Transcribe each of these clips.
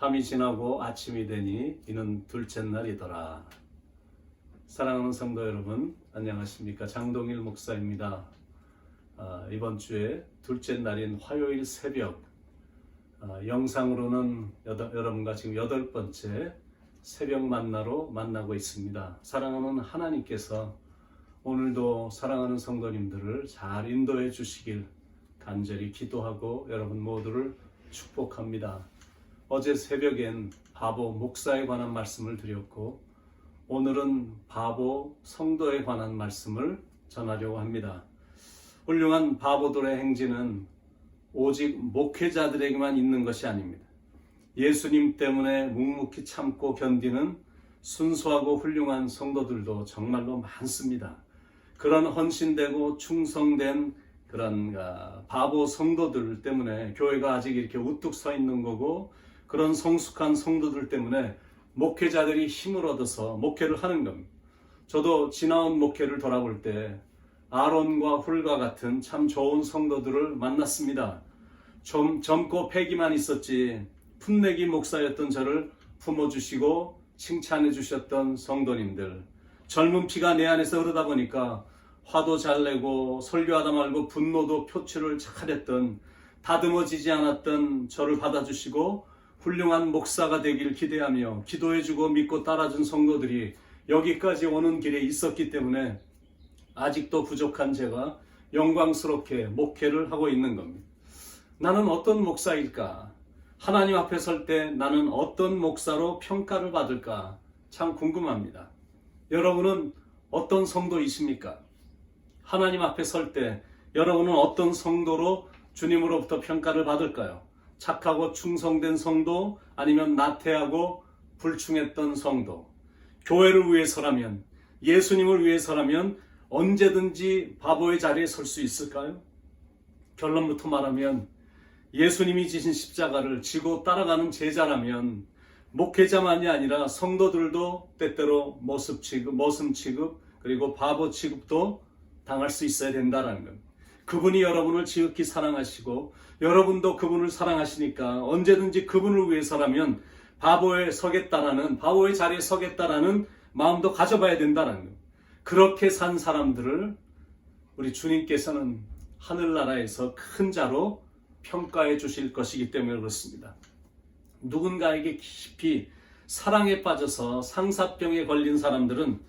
밤이 지나고 아침이 되니 이는 둘째 날이더라. 사랑하는 성도 여러분, 안녕하십니까? 장동일 목사입니다. 아, 이번 주에 둘째 날인 화요일 새벽 아, 영상으로는 여덟- 여러분과 지금 여덟 번째 새벽 만나로 만나고 있습니다. 사랑하는 하나님께서 오늘도 사랑하는 성도님들을 잘 인도해 주시길 간절히 기도하고 여러분 모두를 축복합니다. 어제 새벽엔 바보 목사에 관한 말씀을 드렸고 오늘은 바보 성도에 관한 말씀을 전하려고 합니다. 훌륭한 바보들의 행진은 오직 목회자들에게만 있는 것이 아닙니다. 예수님 때문에 묵묵히 참고 견디는 순수하고 훌륭한 성도들도 정말로 많습니다. 그런 헌신되고 충성된 그런 아, 바보 성도들 때문에 교회가 아직 이렇게 우뚝 서 있는 거고 그런 성숙한 성도들 때문에 목회자들이 힘을 얻어서 목회를 하는 겁니다. 저도 지나온 목회를 돌아볼 때 아론과 훌과 같은 참 좋은 성도들을 만났습니다. 좀 젊고 패기만 있었지 풋내기 목사였던 저를 품어주시고 칭찬해 주셨던 성도님들 젊은 피가 내 안에서 흐르다 보니까 화도 잘 내고 설교하다 말고 분노도 표출을 잘했던 다듬어지지 않았던 저를 받아주시고 훌륭한 목사가 되기를 기대하며 기도해주고 믿고 따라준 성도들이 여기까지 오는 길에 있었기 때문에 아직도 부족한 제가 영광스럽게 목회를 하고 있는 겁니다. 나는 어떤 목사일까? 하나님 앞에 설 때 나는 어떤 목사로 평가를 받을까? 참 궁금합니다. 여러분은 어떤 성도이십니까? 하나님 앞에 설 때 여러분은 어떤 성도로 주님으로부터 평가를 받을까요? 착하고 충성된 성도 아니면 나태하고 불충했던 성도. 교회를 위해서라면 예수님을 위해서라면 언제든지 바보의 자리에 설 수 있을까요? 결론부터 말하면 예수님이 지신 십자가를 지고 따라가는 제자라면 목회자만이 아니라 성도들도 때때로 모습 취급, 모습 취급, 그리고 바보 취급도 당할 수 있어야 된다는 겁니다. 그분이 여러분을 지극히 사랑하시고 여러분도 그분을 사랑하시니까 언제든지 그분을 위해서라면 바보에 서겠다라는 바보의 자리에 서겠다라는 마음도 가져봐야 된다는 겁니다. 그렇게 산 사람들을 우리 주님께서는 하늘나라에서 큰 자로 평가해 주실 것이기 때문에 그렇습니다. 누군가에게 깊이 사랑에 빠져서 상사병에 걸린 사람들은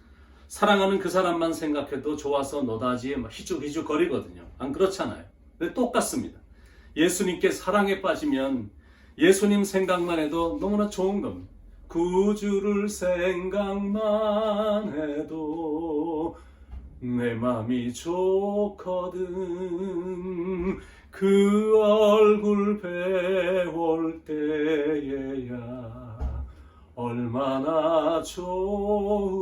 사랑하는 그 사람만 생각해도 좋아서 너다지에 막 희죽희죽 거리거든요. 안 그렇잖아요. 근데 똑같습니다. 예수님께 사랑에 빠지면 예수님 생각만 해도 너무나 좋은 겁니다. 구주를 생각만 해도 내 맘이 좋거든 그 얼굴 배울 때에야 얼마나 좋으랴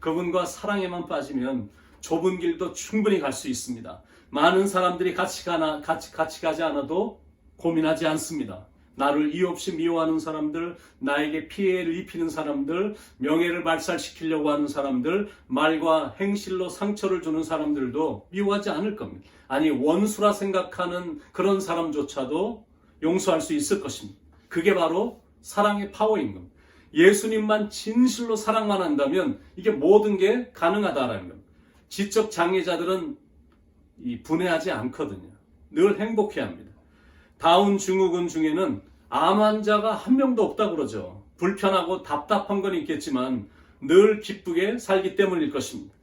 그분과 사랑에만 빠지면 좁은 길도 충분히 갈 수 있습니다 많은 사람들이 같이 가나 같이 같이 가지 않아도 고민하지 않습니다 나를 이유 없이 미워하는 사람들, 나에게 피해를 입히는 사람들, 명예를 말살시키려고 하는 사람들, 말과 행실로 상처를 주는 사람들도 미워하지 않을 겁니다. 아니, 원수라 생각하는 그런 사람조차도 용서할 수 있을 것입니다. 그게 바로 사랑의 파워인 겁니다. 예수님만 진실로 사랑만 한다면 이게 모든 게 가능하다라는 겁니다. 지적 장애자들은 이 분해하지 않거든요. 늘 행복해 합니다. 다운 증후군 중에는 암 환자가 한 명도 없다 그러죠. 불편하고 답답한 건 있겠지만 늘 기쁘게 살기 때문일 것입니다.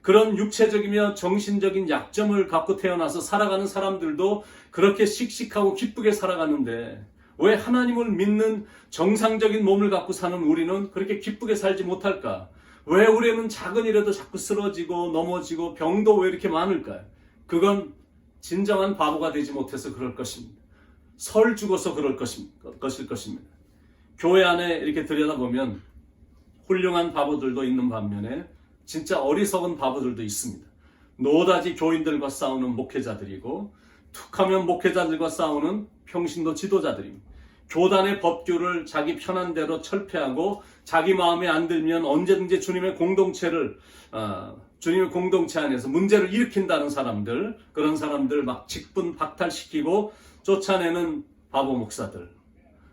그런 육체적이며 정신적인 약점을 갖고 태어나서 살아가는 사람들도 그렇게 씩씩하고 기쁘게 살아가는데 왜 하나님을 믿는 정상적인 몸을 갖고 사는 우리는 그렇게 기쁘게 살지 못할까? 왜 우리는 작은 일에도 자꾸 쓰러지고 넘어지고 병도 왜 이렇게 많을까요? 그건 진정한 바보가 되지 못해서 그럴 것입니다. 설 죽어서 그럴. 것일 것입니다. 교회 안에 이렇게 들여다보면 훌륭한 바보들도 있는 반면에 진짜 어리석은 바보들도 있습니다. 노다지 교인들과 싸우는 목회자들이고 툭하면 목회자들과 싸우는 평신도 지도자들입니다. 교단의 법규를 자기 편한 대로 철폐하고 자기 마음에 안 들면 언제든지 주님의 공동체를 어, 주님의 공동체 안에서 문제를 일으킨다는 사람들 그런 사람들 막 직분 박탈시키고 쫓아내는 바보 목사들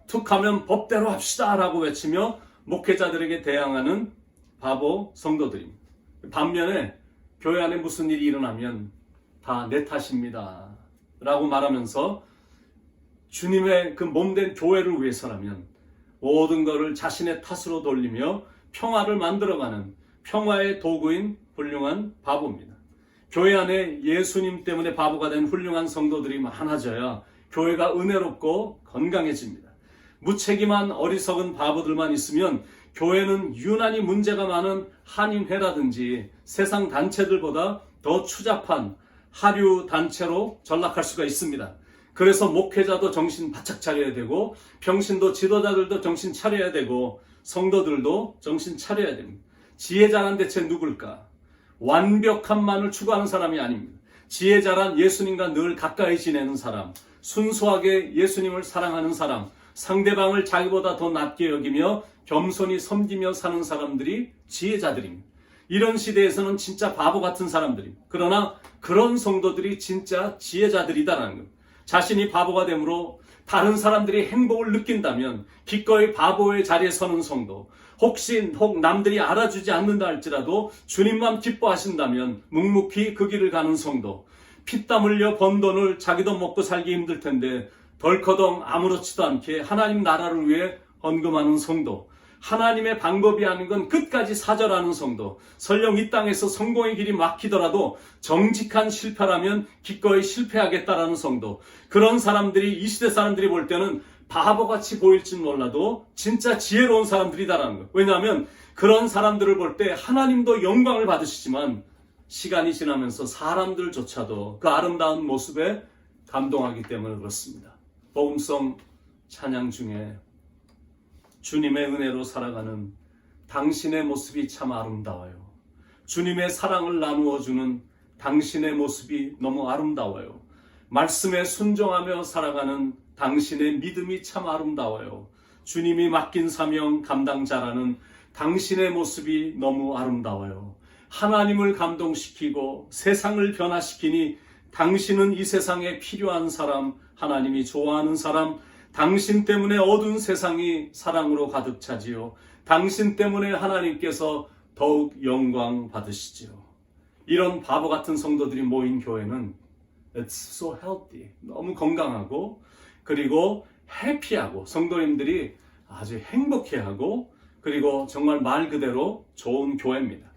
툭하면 법대로 합시다라고 외치며 목회자들에게 대항하는 바보 성도들입니다. 반면에 교회 안에 무슨 일이 일어나면 다 내 탓입니다. 라고 말하면서 주님의 그 몸된 교회를 위해서라면 모든 것을 자신의 탓으로 돌리며 평화를 만들어가는 평화의 도구인 훌륭한 바보입니다. 교회 안에 예수님 때문에 바보가 된 훌륭한 성도들이 많아져야 교회가 은혜롭고 건강해집니다. 무책임한 어리석은 바보들만 있으면 교회는 유난히 문제가 많은 한인회라든지 세상 단체들보다 더 추잡한 하류 단체로 전락할 수가 있습니다. 그래서 목회자도 정신 바짝 차려야 되고 병신도 지도자들도 정신 차려야 되고 성도들도 정신 차려야 됩니다. 지혜자란 대체 누굴까? 완벽함만을 추구하는 사람이 아닙니다. 지혜자란 예수님과 늘 가까이 지내는 사람, 순수하게 예수님을 사랑하는 사람, 상대방을 자기보다 더 낮게 여기며 겸손히 섬기며 사는 사람들이 지혜자들입니다. 이런 시대에서는 진짜 바보 같은 사람들입니다. 그러나 그런 성도들이 진짜 지혜자들이다라는 것. 자신이 바보가 되므로 다른 사람들이 행복을 느낀다면 기꺼이 바보의 자리에 서는 성도, 혹시 혹 남들이 알아주지 않는다 할지라도 주님만 기뻐하신다면 묵묵히 그 길을 가는 성도, 피땀 흘려 번 돈을 자기도 먹고 살기 힘들 텐데 덜커덩 아무렇지도 않게 하나님 나라를 위해 헌금하는 성도, 하나님의 방법이 아닌 건 끝까지 사절하는 성도, 설령 이 땅에서 성공의 길이 막히더라도 정직한 실패라면 기꺼이 실패하겠다라는 성도, 그런 사람들이 이 시대 사람들이 볼 때는 바보같이 보일진 몰라도 진짜 지혜로운 사람들이다라는 거. 왜냐하면 그런 사람들을 볼 때 하나님도 영광을 받으시지만 시간이 지나면서 사람들조차도 그 아름다운 모습에 감동하기 때문에 그렇습니다. 복음성 찬양 중에 주님의 은혜로 살아가는 당신의 모습이 참 아름다워요. 주님의 사랑을 나누어 주는 당신의 모습이 너무 아름다워요. 말씀에 순종하며 살아가는 당신의 믿음이 참 아름다워요. 주님이 맡긴 사명 감당자라는 당신의 모습이 너무 아름다워요. 하나님을 감동시키고 세상을 변화시키니 당신은 이 세상에 필요한 사람, 하나님이 좋아하는 사람, 당신 때문에 어두운 세상이 사랑으로 가득 차지요. 당신 때문에 하나님께서 더욱 영광 받으시지요. 이런 바보 같은 성도들이 모인 교회는 It's so healthy. 너무 건강하고 그리고 해피하고 성도님들이 아주 행복해하고 그리고 정말 말 그대로 좋은 교회입니다.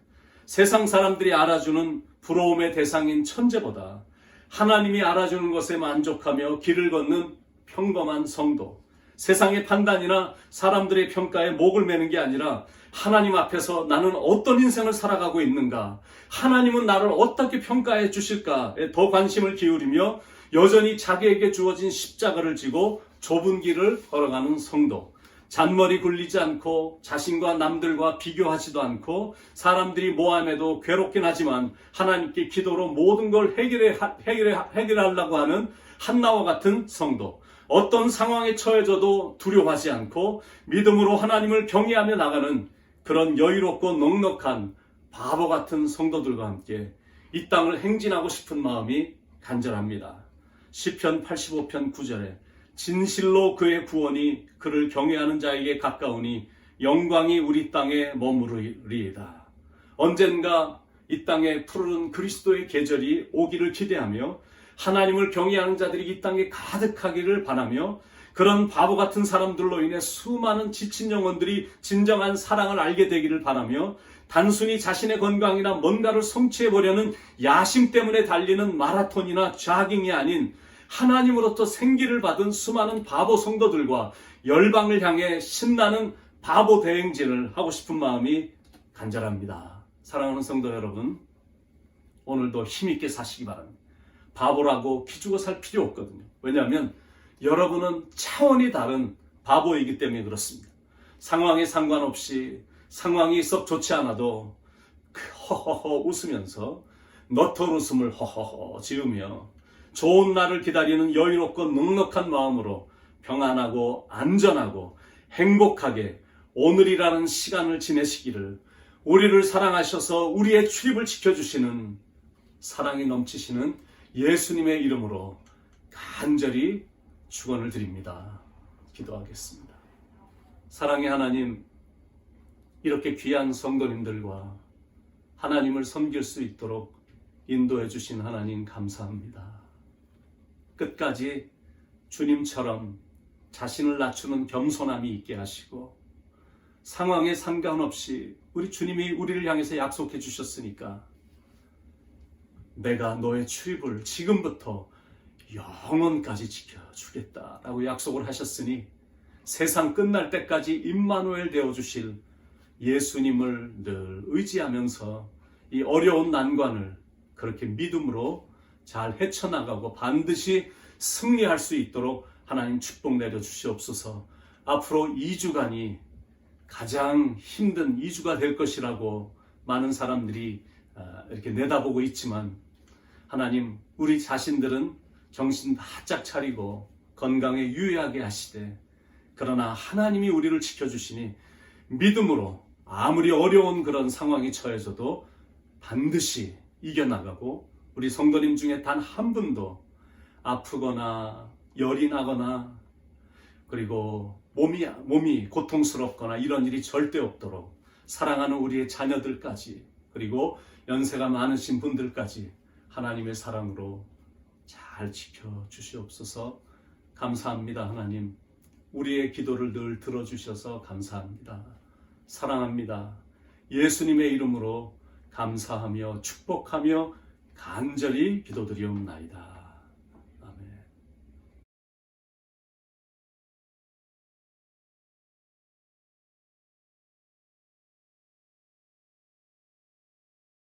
세상 사람들이 알아주는 부러움의 대상인 천재보다 하나님이 알아주는 것에 만족하며 길을 걷는 평범한 성도. 세상의 판단이나 사람들의 평가에 목을 매는 게 아니라 하나님 앞에서 나는 어떤 인생을 살아가고 있는가, 하나님은 나를 어떻게 평가해 주실까에 더 관심을 기울이며 여전히 자기에게 주어진 십자가를 지고 좁은 길을 걸어가는 성도. 잔머리 굴리지 않고 자신과 남들과 비교하지도 않고 사람들이 뭐함에도 괴롭긴 하지만 하나님께 기도로 모든 걸 해결해, 해결해, 해결하려고 하는 한나와 같은 성도. 어떤 상황에 처해져도 두려워하지 않고 믿음으로 하나님을 경외하며 나가는 그런 여유롭고 넉넉한 바보 같은 성도들과 함께 이 땅을 행진하고 싶은 마음이 간절합니다. 시편 85편 9절에 진실로 그의 구원이 그를 경외하는 자에게 가까우니 영광이 우리 땅에 머무르리이다. 언젠가 이 땅에 푸르른 그리스도의 계절이 오기를 기대하며 하나님을 경외하는 자들이 이 땅에 가득하기를 바라며 그런 바보 같은 사람들로 인해 수많은 지친 영혼들이 진정한 사랑을 알게 되기를 바라며 단순히 자신의 건강이나 뭔가를 성취해 보려는 야심 때문에 달리는 마라톤이나 좌깅이 아닌 하나님으로부터 생기를 받은 수많은 바보 성도들과 열방을 향해 신나는 바보 대행진을 하고 싶은 마음이 간절합니다. 사랑하는 성도 여러분, 오늘도 힘있게 사시기 바랍니다. 바보라고 기죽어 살 필요 없거든요. 왜냐하면 여러분은 차원이 다른 바보이기 때문에 그렇습니다. 상황에 상관없이 상황이 썩 좋지 않아도 그 허허허 웃으면서 너털 웃음을 허허허 지으며 좋은 날을 기다리는 여유롭고 넉넉한 마음으로 평안하고 안전하고 행복하게 오늘이라는 시간을 지내시기를 우리를 사랑하셔서 우리의 출입을 지켜주시는 사랑이 넘치시는 예수님의 이름으로 간절히 축원을 드립니다. 기도하겠습니다. 사랑의 하나님, 이렇게 귀한 성도님들과 하나님을 섬길 수 있도록 인도해 주신 하나님 감사합니다. 끝까지 주님처럼 자신을 낮추는 겸손함이 있게 하시고 상황에 상관없이 우리 주님이 우리를 향해서 약속해 주셨으니까 내가 너의 출입을 지금부터 영원까지 지켜주겠다라고 약속을 하셨으니 세상 끝날 때까지 임마누엘 되어 주실 예수님을 늘 의지하면서 이 어려운 난관을 그렇게 믿음으로 잘 헤쳐나가고 반드시 승리할 수 있도록 하나님 축복 내려 주시옵소서. 앞으로 2주간이 가장 힘든 2주가 될 것이라고 많은 사람들이 아, 이렇게 내다보고 있지만 하나님 우리 자신들은 정신 바짝 차리고 건강에 유의하게 하시되 그러나 하나님이 우리를 지켜주시니 믿음으로 아무리 어려운 그런 상황이 처해져도 반드시 이겨나가고 우리 성도님 중에 단 한 분도 아프거나 열이 나거나 그리고 몸이 몸이 고통스럽거나 이런 일이 절대 없도록 사랑하는 우리의 자녀들까지 그리고 연세가 많으신 분들까지 하나님의 사랑으로 잘 지켜 주시옵소서. 감사합니다, 하나님. 우리의 기도를 늘 들어주셔서 감사합니다. 사랑합니다. 예수님의 이름으로 감사하며 축복하며 간절히 기도드리옵나이다.